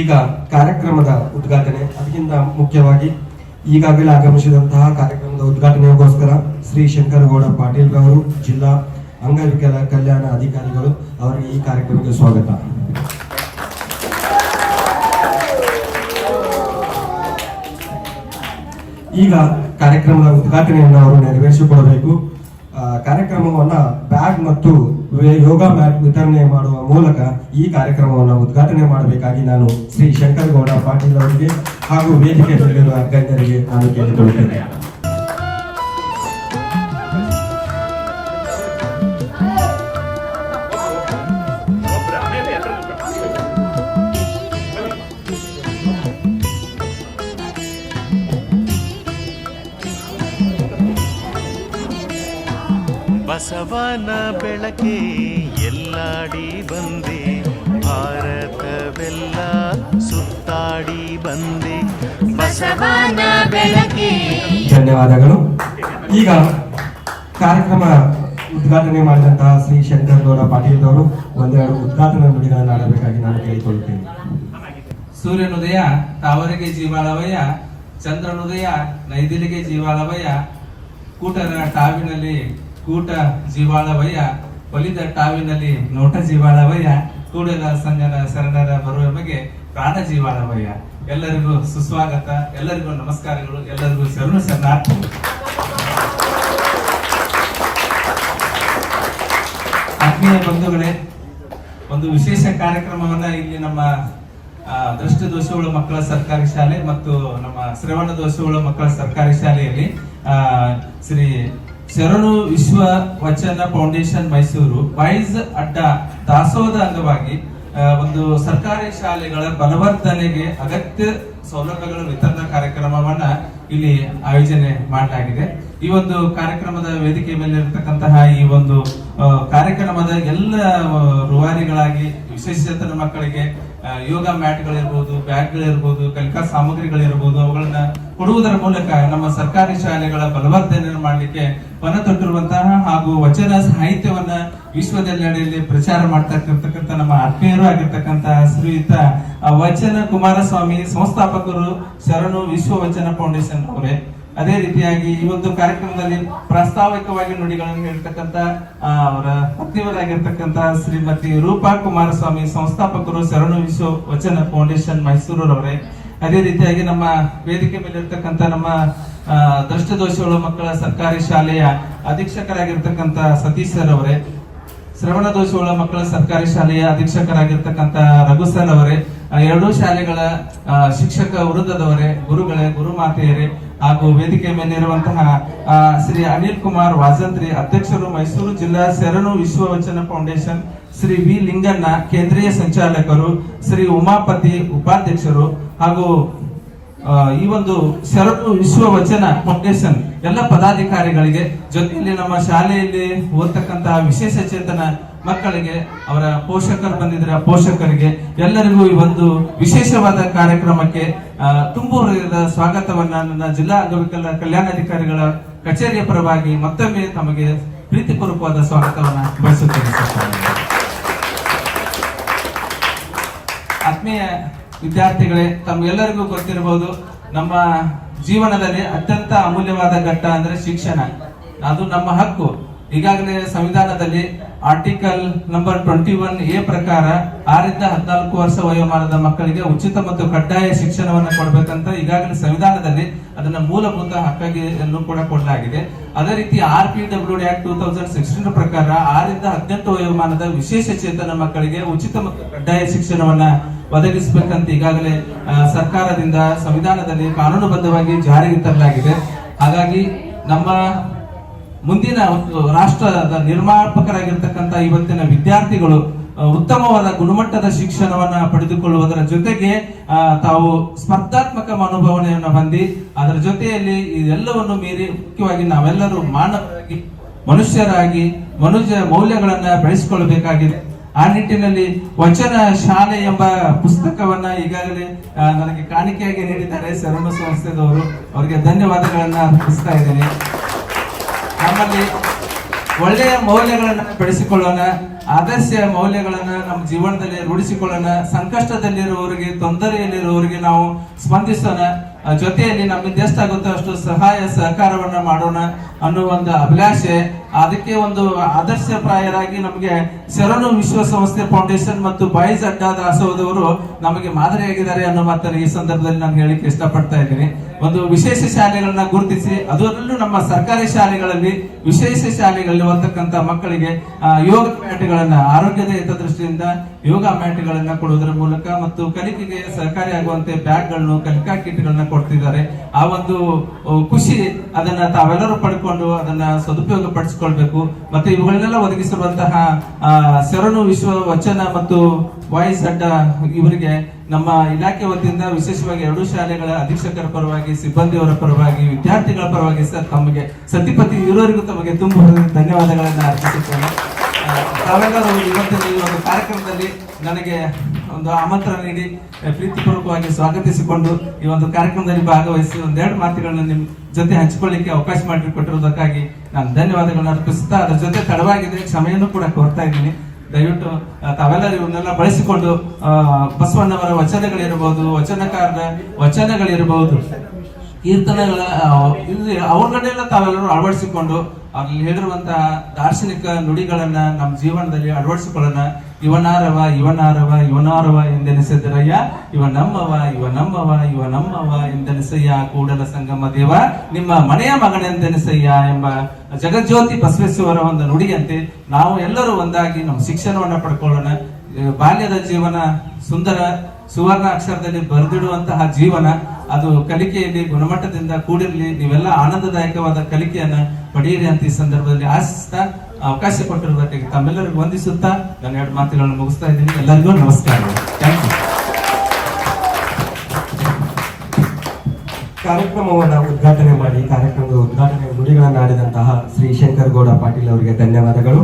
ಈಗ ಕಾರ್ಯಕ್ರಮದ ಉದ್ಘಾಟನೆ. ಅದಕ್ಕಿಂತ ಮುಖ್ಯವಾಗಿ ಈಗಾಗಲೇ ಆಗಮಿಸಿದಂತಹ ಕಾರ್ಯಕ್ರಮದ ಉದ್ಘಾಟನೆಗೋಸ್ಕರ ಶ್ರೀ ಶಂಕರಗೌಡ ಪಾಟೀಲ್ ಅವರು ಜಿಲ್ಲಾ ಅಂಗವಿಕಲ ಕಲ್ಯಾಣ ಅಧಿಕಾರಿಗಳು ಅವರಿಗೆ ಈ ಕಾರ್ಯಕ್ರಮಕ್ಕೆ ಸ್ವಾಗತ. ಈಗ ಕಾರ್ಯಕ್ರಮದ ಉದ್ಘಾಟನೆಯನ್ನು ಅವರು ನೆರವೇರಿಸಿಕೊಡಬೇಕು. ಕಾರ್ಯಕ್ರಮವನ್ನ ಬ್ಯಾಗ್ ಮತ್ತು ಯೋಗ ಮ್ಯಾಟ್ ವಿತರಣೆ ಮಾಡುವ ಮೂಲಕ ಈ ಕಾರ್ಯಕ್ರಮವನ್ನು ಉದ್ಘಾಟನೆ ಮಾಡಬೇಕಾಗಿ ನಾನು ಶ್ರೀ ಶಂಕರಗೌಡ ಪಾಟೀಲ್ ಅವರಿಗೆ ಹಾಗೂ ವೇದಿಕೆ ಮೇಲಿರುವ ಗಣ್ಯರಿಗೆ ನಾನು ಕೇಳಿಕೊಳ್ಳುತ್ತೇನೆ. ಬಸವನ ಬೆಳಕೆ ಎಲ್ಲಾಡಿ ಬಂದೆ. ಭಾರತವೆಲ್ಲ ಸುತ್ತಾಡಿ ಬಂದೆ. ಬಸವನ ಬೆಳಕೆ. ಧನ್ಯವಾದಗಳು. ಈಗ ಕಾರ್ಯಕ್ರಮ ಉದ್ಘಾಟನೆ ಮಾಡಿದಂತಹ ಶ್ರೀ ಶಂಕರಗೌಡ ಪಾಟೀಲ್ ಅವರು ಒಂದೆರಡು ಉದ್ಘಾಟನಾ ನುಡಿಗಳನ್ನು ಆಡಬೇಕಾಗಿ ನಾನು ಕೇಳಿಕೊಳ್ಳುತ್ತೇನೆ. ಸೂರ್ಯನುದಯ ತಾವರೆಗೆ ಜೀವಾಳವಯ್ಯ ಚಂದ್ರನುದಯ ನೈದಿಲಿಗೆ ಜೀವಾಳವಯ್ಯ ಕೂಟರ ಟಾವಿನಲ್ಲಿ ಕೂಟ ಜೀವಾಳವಯ್ಯ ಒಲಿದ ಟಾವಿನಲ್ಲಿ ನೋಟ ಜೀವಾಳವಯ್ಯ, ಕೂಡಲ ಸಂಜನ ಶರಣರ ಬರುವ ಬಗ್ಗೆ ಪ್ರಾಣ ಜೀವಾಳವಯ್ಯ. ಎಲ್ಲರಿಗೂ ಸುಸ್ವಾಗತ, ಎಲ್ಲರಿಗೂ ನಮಸ್ಕಾರಗಳು, ಎಲ್ಲರಿಗೂ ಶರಣು ಶರಣಾರ್ಥಿ. ಆತ್ಮೀಯ ಬಂಧುಗಳೇ, ಒಂದು ವಿಶೇಷ ಕಾರ್ಯಕ್ರಮವನ್ನ ಇಲ್ಲಿ ನಮ್ಮ ದೃಷ್ಟಿ ದೋಷವುಳ್ಳ ಮಕ್ಕಳ ಸರ್ಕಾರಿ ಶಾಲೆ ಮತ್ತು ನಮ್ಮ ಶ್ರವಣ ದೋಷವುಳ್ಳ ಮಕ್ಕಳ ಸರ್ಕಾರಿ ಶಾಲೆಯಲ್ಲಿ ಶ್ರೀ ಶರಣು ವಿಶ್ವ ವಚನ ಫೌಂಡೇಶನ್ ಮೈಸೂರು ಬಾಯ್ಸ್ ಅಡ್ಡ ದಾಸೋಹದ ಅಂಗವಾಗಿ ಒಂದು ಸರ್ಕಾರಿ ಶಾಲೆಗಳ ಬಲವರ್ಧನೆಗೆ ಅಗತ್ಯ ಸೌಲಭ್ಯಗಳ ವಿತರಣಾ ಕಾರ್ಯಕ್ರಮವನ್ನ ಇಲ್ಲಿ ಆಯೋಜನೆ ಮಾಡಲಾಗಿದೆ. ಈ ಒಂದು ಕಾರ್ಯಕ್ರಮದ ವೇದಿಕೆ ಮೇಲೆ ಇರತಕ್ಕಂತಹ ಈ ಒಂದು ಕಾರ್ಯಕ್ರಮದ ಎಲ್ಲ ರೂವಾರಿಗಳಾಗಿ, ವಿಶೇಷ ಮಕ್ಕಳಿಗೆ ಯೋಗ ಮ್ಯಾಟ್ಗಳಿರ್ಬೋದು, ಬ್ಯಾಗ್ಗಳಿರ್ಬೋದು, ಕಲಿಕಾ ಸಾಮಗ್ರಿಗಳಿರ್ಬೋದು, ಅವುಗಳನ್ನ ಕೊಡುವುದರ ಮೂಲಕ ನಮ್ಮ ಸರ್ಕಾರಿ ಶಾಲೆಗಳ ಬಲವರ್ಧನೆ ಮಾಡಲಿಕ್ಕೆ ಪಣ ತೊಟ್ಟಿರುವಂತಹ ಹಾಗೂ ವಚನ ಸಾಹಿತ್ಯವನ್ನ ವಿಶ್ವದೆಲ್ಲೆಡೆಯಲ್ಲಿ ಪ್ರಚಾರ ಮಾಡ್ತಕ್ಕಂತಕ್ಕಂಥ ನಮ್ಮ ಆತ್ಮೀಯರು ಆಗಿರ್ತಕ್ಕಂತಹ ಶ್ರೀಯುತ ವಚನ ಕುಮಾರಸ್ವಾಮಿ, ಸಂಸ್ಥಾಪಕರು ಶರಣು ವಿಶ್ವ ವಚನ ಫೌಂಡೇಶನ್ ಅವರೇ. ಅದೇ ರೀತಿಯಾಗಿ ಈ ಒಂದು ಕಾರ್ಯಕ್ರಮದಲ್ಲಿ ಪ್ರಾಸ್ತಾವಿಕವಾಗಿ ನುಡಿಗಳನ್ನು ಹೇಳ್ತಕ್ಕಂತ ಅವರ ಪತ್ನಿಯವರಾಗಿರ್ತಕ್ಕಂತ ಶ್ರೀಮತಿ ರೂಪಾ ಕುಮಾರಸ್ವಾಮಿ, ಸಂಸ್ಥಾಪಕರು ಶರಣು ವಿಶ್ವ ವಚನ ಫೌಂಡೇಶನ್ ಮೈಸೂರವರೇ. ಅದೇ ರೀತಿಯಾಗಿ ನಮ್ಮ ವೇದಿಕೆ ಮೇಲೆ ಇರ್ತಕ್ಕಂತ ನಮ್ಮ ದೃಷ್ಟದೋಷಗಳ ಮಕ್ಕಳ ಸರ್ಕಾರಿ ಶಾಲೆಯ ಅಧೀಕ್ಷಕರಾಗಿರ್ತಕ್ಕಂತ ಸತೀಶ್ ಸರ್ ಅವರೇ, ಶ್ರವಣ ದೋಷಗಳ ಮಕ್ಕಳ ಸರ್ಕಾರಿ ಶಾಲೆಯ ಅಧೀಕ್ಷಕರಾಗಿರ್ತಕ್ಕಂತ ರಘು ಸರ್ ಅವರೇ ಎರಡೂ ಶಾಲೆಗಳ ಶಿಕ್ಷಕ ವೃದ್ಧದವರೇ ಗುರುಗಳೇ, ಗುರುಮಾತೆಯರೇ ಹಾಗೂ ವೇದಿಕೆ ಮೇಲೆ ಇರುವಂತಹ ಶ್ರೀ ಅನಿಲ್ ಕುಮಾರ್ ವಾಜಂತ್ರಿ ಅಧ್ಯಕ್ಷರು ಮೈಸೂರು ಜಿಲ್ಲಾ ಶರಣು ವಿಶ್ವವಚನ ಫೌಂಡೇಶನ್ ಶ್ರೀ ವಿ ಲಿಂಗಣ್ಣ, ಕೇಂದ್ರೀಯ ಸಂಚಾಲಕರು ಶ್ರೀ ಉಮಾಪತಿ ಉಪಾಧ್ಯಕ್ಷರು ಹಾಗೂ ಈ ಒಂದು ಶರಣು ವಿಶ್ವವಚನ ಫೌಂಡೇಶನ್ ಎಲ್ಲ ಪದಾಧಿಕಾರಿಗಳಿಗೆ ಜೊತೆಯಲ್ಲಿ ನಮ್ಮ ಶಾಲೆಯಲ್ಲಿ ಓದ್ತಕ್ಕಂತಹ ವಿಶೇಷ ಚೇತನ ಮಕ್ಕಳಿಗೆ ಅವರ ಪೋಷಕರು ಬಂದಿದ್ರೆ ಪೋಷಕರಿಗೆ ಎಲ್ಲರಿಗೂ ಈ ಒಂದು ವಿಶೇಷವಾದ ಕಾರ್ಯಕ್ರಮಕ್ಕೆ ಆ, ತುಂಬು ಹೃದಯದ ಸ್ವಾಗತವನ್ನ ನನ್ನ ಜಿಲ್ಲಾ ಅಂಗವಿಕಲ ಕಲ್ಯಾಣಾಧಿಕಾರಿಗಳ ಕಚೇರಿಯ ಪರವಾಗಿ ಮತ್ತೊಮ್ಮೆ ತಮಗೆ ಪ್ರೀತಿಪೂರ್ವಕವಾದ ಸ್ವಾಗತವನ್ನ ಬಯಸುತ್ತೇನೆ ಆತ್ಮೀಯ ವಿದ್ಯಾರ್ಥಿಗಳೇ ತಮ್ಗೆಲ್ಲರಿಗೂ ಗೊತ್ತಿರಬಹುದು ನಮ್ಮ ಜೀವನದಲ್ಲಿ ಅತ್ಯಂತ ಅಮೂಲ್ಯವಾದ ಘಟ್ಟ ಅಂದ್ರೆ ಶಿಕ್ಷಣ. ಅದು ನಮ್ಮ ಹಕ್ಕು. ಈಗಾಗಲೇ ಸಂವಿಧಾನದಲ್ಲಿ article number twenty one A ಪ್ರಕಾರ ಆರಿಂದ ಹದಿನಾಲ್ಕು ವರ್ಷ ವಯೋಮಾನದ ಮಕ್ಕಳಿಗೆ ಉಚಿತ ಮತ್ತು ಕಡ್ಡಾಯ ಶಿಕ್ಷಣವನ್ನು ಕೊಡಬೇಕಂತ ಈಗಾಗಲೇ ಸಂವಿಧಾನದಲ್ಲಿ ಅದನ್ನ ಮೂಲಭೂತ ಹಕ್ಕಾಗಿಯನ್ನು ಕೂಡ ಕೊಡಲಾಗಿದೆ. ಅದೇ ರೀತಿ R P W D act two thousand sixteen ಪ್ರಕಾರ ಆರಿಂದ ಹದಿನೆಂಟು ವಯೋಮಾನದ ವಿಶೇಷ ಚೇತನ ಮಕ್ಕಳಿಗೆ ಉಚಿತ ಮತ್ತು ಕಡ್ಡಾಯ ಶಿಕ್ಷಣವನ್ನ ಒದಗಿಸಬೇಕಂತ ಈಗಾಗಲೇ ಸರ್ಕಾರದಿಂದ ಸಂವಿಧಾನದಲ್ಲಿ ಕಾನೂನುಬದ್ಧವಾಗಿ ಜಾರಿಗೆ ತರಲಾಗಿದೆ. ಹಾಗಾಗಿ ನಮ್ಮ ಮುಂದಿನ ಒಂದು ರಾಷ್ಟ್ರದ ನಿರ್ಮಾಪಕರಾಗಿರ್ತಕ್ಕಂಥ ಇವತ್ತಿನ ವಿದ್ಯಾರ್ಥಿಗಳು ಉತ್ತಮವಾದ ಗುಣಮಟ್ಟದ ಶಿಕ್ಷಣವನ್ನ ಪಡೆದುಕೊಳ್ಳುವುದರ ಜೊತೆಗೆ ತಾವು ಸ್ಪರ್ಧಾತ್ಮಕ ಮನೋಭಾವನೆಯನ್ನು ಹೊಂದಿ, ಅದರ ಜೊತೆಯಲ್ಲಿ ಇದೆಲ್ಲವನ್ನು ಮೀರಿ ಮುಖ್ಯವಾಗಿ ನಾವೆಲ್ಲರೂ ಮಾನವರಾಗಿ, ಮನುಷ್ಯರಾಗಿ, ಮನುಷ್ಯ ಮೌಲ್ಯಗಳನ್ನ ಬೆಳೆಸಿಕೊಳ್ಳಬೇಕಾಗಿದೆ. ಆ ನಿಟ್ಟಿನಲ್ಲಿ ವಚನ ಶಾಲೆ ಎಂಬ ಪುಸ್ತಕವನ್ನ ಈಗಾಗಲೇ ನನಗೆ ಕಾಣಿಕೆಯಾಗಿ ನೀಡಿದ್ದಾರೆ. ಶರಣ ಸಂಸ್ಥೆದವರು, ಅವರಿಗೆ ಧನ್ಯವಾದಗಳನ್ನ ಅರ್ಪಿಸ್ತಾ ಇದ್ದೇನೆ. ನಮ್ಮಲ್ಲಿ ಒಳ್ಳೆಯ ಮೌಲ್ಯಗಳನ್ನ ಬೆಳೆಸಿಕೊಳ್ಳೋಣ, ಆದರ್ಶ ಮೌಲ್ಯಗಳನ್ನು ನಮ್ಮ ಜೀವನದಲ್ಲಿ ರೂಢಿಸಿಕೊಳ್ಳೋಣ, ಸಂಕಷ್ಟದಲ್ಲಿರುವವರಿಗೆ, ತೊಂದರೆಯಲ್ಲಿರುವವರಿಗೆ ನಾವು ಸ್ಪಂದಿಸೋಣ. ಜೊತೆಯಲ್ಲಿ ನಮ್ಮಿಂದ ಎಷ್ಟಾಗುತ್ತೋ ಅಷ್ಟು ಸಹಾಯ, ಸಹಕಾರವನ್ನ ಮಾಡೋಣ ಅನ್ನೋ ಒಂದು ಅಭಿಲಾಷೆ ಅದಕ್ಕೆ ಒಂದು ಆದರ್ಶಪ್ರಾಯರಾಗಿ ನಮಗೆ ಶರಣು ವಿಶ್ವಸಂಸ್ಥೆ ಫೌಂಡೇಶನ್ ಮತ್ತು ಬಾಯ್ಸ್ ಅಡ್ಡಾ ದಾಸೋಹದವರು ನಮಗೆ ಮಾದರಿಯಾಗಿದ್ದಾರೆ ಅನ್ನೋ ಮಾತನ್ನು ಈ ಸಂದರ್ಭದಲ್ಲಿ ನಾನು ಹೇಳಿಕ್ಕೆ ಇಷ್ಟಪಡ್ತಾ ಇದ್ದೀನಿ. ಒಂದು ವಿಶೇಷ ಶಾಲೆಗಳನ್ನ ಗುರುತಿಸಿ, ಅದರಲ್ಲೂ ನಮ್ಮ ಸರ್ಕಾರಿ ಶಾಲೆಗಳಲ್ಲಿ ವಿಶೇಷ ಶಾಲೆಗಳಲ್ಲಿ ಬರ್ತಕ್ಕಂಥ ಮಕ್ಕಳಿಗೆ ಯೋಗ ಮ್ಯಾಟ್ಗಳನ್ನ, ಆರೋಗ್ಯದ ಹಿತದೃಷ್ಟಿಯಿಂದ ಯೋಗ ಮ್ಯಾಟ್ಗಳನ್ನ ಕೊಡುವುದರ ಮೂಲಕ ಮತ್ತು ಕಲಿಕೆಗೆ ಸಹಕಾರಿಯಾಗುವಂತೆ ಬ್ಯಾಗ್ಗಳನ್ನು, ಕಲಿಕಾ ಕಿಟ್ಗಳನ್ನ ಕೊಡ್ತಿದ್ದಾರೆ. ಆ ಒಂದು ಖುಷಿ ಅದನ್ನ ತಾವೆಲ್ಲರೂ ಪಡ್ಕೊಂಡು ಅದನ್ನ ಸದುಪಯೋಗ ಪಡಿಸಿಕೊಳ್ಬೇಕು ಮತ್ತೆ ಇವುಗಳನ್ನೆಲ್ಲ ಒದಗಿಸಿರುವಂತಹ ಶರಣು ವಿಶ್ವ ವಚನ ಮತ್ತು ವಾಯ್ಸ್ ಅಡ್ಡ ಇವರಿಗೆ ನಮ್ಮ ಇಲಾಖೆ ವತಿಯಿಂದ ವಿಶೇಷವಾಗಿ ಎರಡು ಶಾಲೆಗಳ ಅಧೀಕ್ಷಕರ ಪರವಾಗಿ, ಸಿಬ್ಬಂದಿಯವರ ಪರವಾಗಿ, ವಿದ್ಯಾರ್ಥಿಗಳ ಪರವಾಗಿ ಸರ್ ತಮಗೆ ಸತಿಪತಿ ಇರೋರಿಗೂ ತಮಗೆ ತುಂಬ ಧನ್ಯವಾದಗಳನ್ನು ಅರ್ಪಿಸುತ್ತೇನೆ. ತಾವೆಲ್ಲರೂ ಈ ಒಂದು ಕಾರ್ಯಕ್ರಮದಲ್ಲಿ ನನಗೆ ಒಂದು ಆಮಂತ್ರಣ ನೀಡಿ ಪ್ರೀತಿಪೂರ್ವಕವಾಗಿ ಸ್ವಾಗತಿಸಿಕೊಂಡು ಈ ಒಂದು ಕಾರ್ಯಕ್ರಮದಲ್ಲಿ ಭಾಗವಹಿಸಿ ಒಂದೆರಡು ಮಾತುಗಳನ್ನ ನಿಮ್ಮ ಜೊತೆ ಹಂಚಿಕೊಳ್ಳಿಕ್ಕೆ ಅವಕಾಶ ಮಾಡಿಕೊಟ್ಟಿರೋದಕ್ಕಾಗಿ ನಾನು ಧನ್ಯವಾದಗಳನ್ನು ಅರ್ಪಿಸುತ್ತಾ, ಅದರ ಜೊತೆ ತಡವಾಗಿದೆ ಕ್ಷಮೆಯನ್ನು ಕೂಡ ಕೋರ್ತಾ ಇದ್ದೀನಿ. ದಯವಿಟ್ಟು ತಾವೆಲ್ಲರೂ ಇವನ್ನೆಲ್ಲ ಬಳಸಿಕೊಂಡು ಬಸವಣ್ಣವರ ವಚನಗಳಿರಬಹುದು ವಚನಕಾರರ ವಚನಗಳಿರಬಹುದು ಕೀರ್ತನೆಗಳ ಅವುಗಳನ್ನೆಲ್ಲ ತಾವೆಲ್ಲರೂ ಅಳವಡಿಸಿಕೊಂಡು ಅಲ್ಲಿ ಹೇಳಿರುವಂತಹ ದಾರ್ಶನಿಕ ನುಡಿಗಳನ್ನ ನಮ್ಮ ಜೀವನದಲ್ಲಿ ಅಳವಡಿಸಿಕೊಳ್ಳೋಣ. ಇವನಾರವ ಇವನಾರವ ಇವನಾರವ ಎಂದೆನಿಸಿದರಯ್ಯ ಇವ ನಮ್ಮವ ಇವ ನಮ್ಮವ ಇವ ನಮ್ಮವ ಎಂದೆನಿಸಯ್ಯ ಕೂಡಲ ಸಂಗಮ ದೇವ. ನಿಮ್ಮ ಮನೆಯ ಮಗನೆಂದೆನಿಸಯ್ಯ ಎಂಬ ಜಗಜ್ಯೋತಿ ಬಸವೇಶ್ವರ ಒಂದು ನುಡಿಯಂತೆ ನಾವು ಎಲ್ಲರೂ ಒಂದಾಗಿ ನಮ್ಮ ಶಿಕ್ಷಣವನ್ನ ಪಡ್ಕೊಳ್ಳೋಣ. ಬಾಲ್ಯದ ಜೀವನ, ಸುಂದರ ಸುವರ್ಣ ಅಕ್ಷರದಲ್ಲಿ ಬರೆದಿಡುವಂತಹ ಜೀವನ, ಅದು ಕಲಿಕೆಯಲ್ಲಿ ಗುಣಮಟ್ಟದಿಂದ ಕೂಡಿರಲಿ, ನೀವೆಲ್ಲ ಆನಂದದಾಯಕವಾದ ಕಲಿಕೆಯನ್ನ ಪಡೆಯಿರಿ ಅಂತ ಈ ಸಂದರ್ಭದಲ್ಲಿ ಆಶಿಸ್ತಾ, ಅವಕಾಶ ಕೊಟ್ಟಿರುವುದಕ್ಕೆ ತಮ್ಮೆಲ್ಲರಿಗೂ ವಂದಿಸುತ್ತಾ, ನಾನು ಎರಡು ಮಾತುಗಳನ್ನು ಮುಗಿಸ್ತಾ ಇದ್ದೀನಿ. ಎಲ್ಲರಿಗೂ ನಮಸ್ಕಾರ. ಥ್ಯಾಂಕ್ ಯು ಕಾರ್ಯಕ್ರಮವನ್ನ ಉದ್ಘಾಟನೆ ಮಾಡಿ, ಕಾರ್ಯಕ್ರಮದ ಉದ್ಘಾಟನೆ ನುಡಿಗಳನ್ನು ಆಡಿದಂತಹ ಶ್ರೀ ಶಂಕರ್ ಗೌಡ ಪಾಟೀಲ್ ಅವರಿಗೆ ಧನ್ಯವಾದಗಳು.